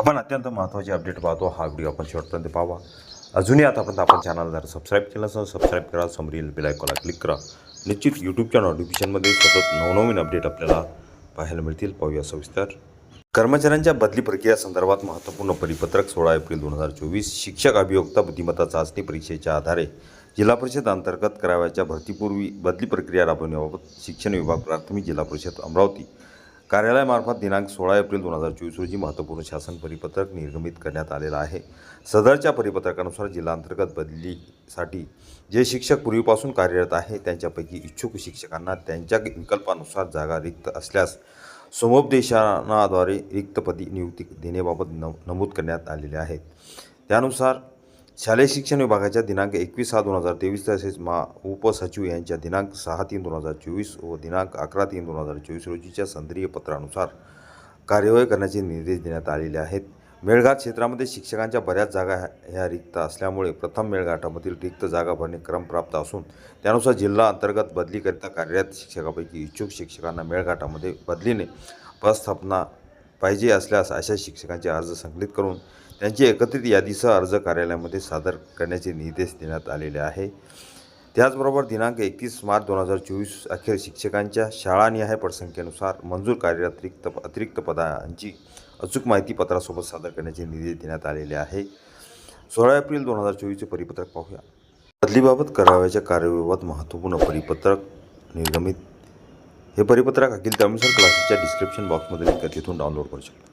आपण अत्यंत महत्त्वाची अपडेट पाहतो. हा व्हिडिओ आपण शेवटपर्यंत पाहावा. अजूनही आतापर्यंत आपण चॅनल जर सबस्क्राईब केलं असेल सबस्क्राईब करा. समरील बेल क्लिक करा. निश्चित यूट्यूबच्या नोटिफिकेशनमध्ये सतत नवनवीन अपडेट आपल्याला पाहायला मिळतील. पाहूया सविस्तर. कर्मचाऱ्यांच्या बदली प्रक्रिया संदर्भात महत्त्वपूर्ण परिपत्रक सोळा एप्रिल दोन हजार चोवीस. शिक्षक अभियोक्ता बुद्धिमत्ता चाचणी परीक्षेच्या आधारे जिल्हा परिषद अंतर्गत करावयाच्या भरतीपूर्वी बदली प्रक्रिया राबवण्याबाबत शिक्षण विभाग प्राथमिक जिल्हा परिषद अमरावती. कार्यालयामार्फत दिनांक सोळा एप्रिल दोन हजार चोवीस रोजी महत्त्वपूर्ण शासन परिपत्रक निर्गमित करण्यात आलेलं आहे. सदरच्या परिपत्रकानुसार जिल्हांतर्गत बदलीसाठी जे शिक्षक पूर्वीपासून कार्यरत आहे त्यांच्यापैकी इच्छुक शिक्षकांना त्यांच्या विकल्पानुसार जागा रिक्त असल्यास समुपदेशनाद्वारे रिक्तपदी नियुक्ती देण्याबाबत न नमूद करण्यात आलेले आहेत त्यानुसार शालेय शिक्षण विभागाच्या दिनांक एकवीस सहा दोन हजार तेवीस तसेच मा उपसचिव यांच्या दिनांक सहा तीन दोन हजार चोवीस व दिनांक अकरा तीन दोन हजार चोवीस रोजीच्या संद्रीय पत्रानुसार कार्यवाही करण्याचे निर्देश देण्यात आलेले आहेत. मेळघाट क्षेत्रामध्ये शिक्षकांच्या बऱ्याच जागा ह्या- ह्या रिक्त असल्यामुळे प्रथम मेळघाटामधील रिक्त जागा भरणे क्रमप्राप्त असून त्यानुसार जिल्हा अंतर्गत बदलीकरिता कार्यरत शिक्षकापैकी इच्छुक शिक्षकांना मेळघाटामध्ये बदलीने पदस्थापना पाहिजे असल्यास अशा शिक्षकांचे अर्ज संकलित करून त्यांची एकत्रित यादीसह अर्ज कार्यालयामध्ये सादर करण्याचे निर्देश देण्यात आलेले आहे. त्याचबरोबर दिनांक एकतीस मार्च दोन हजार चोवीस अखेर शिक्षकांच्या शाळानिहाय पटसंख्येनुसार मंजूर कार्यरत अतिरिक्त पदांची अचूक माहिती पत्रासोबत सादर करण्याचे निर्देश देण्यात आलेले आहे. सोळा एप्रिल दोन हजार चोवीसचे परिपत्रक पाहूया. बदलीबाबत करावयाच्या कार्यवाहीबाबत महत्त्वपूर्ण परिपत्रक निर्गमित हे परिपत्रक अखिल तमिळसर क्लासेसच्या डिस्क्रिप्शन बॉक्समध्ये लिंक तिथून डाउनलोड करू शकता.